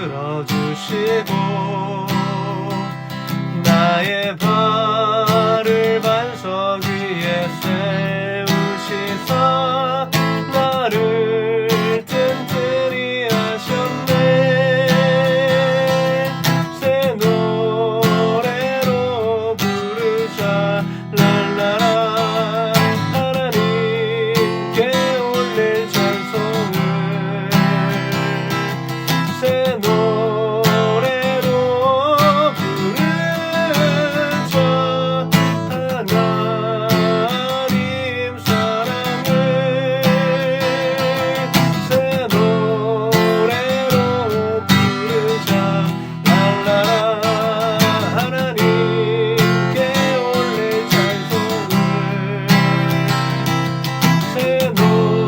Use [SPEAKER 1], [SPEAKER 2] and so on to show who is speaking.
[SPEAKER 1] 들어주시고.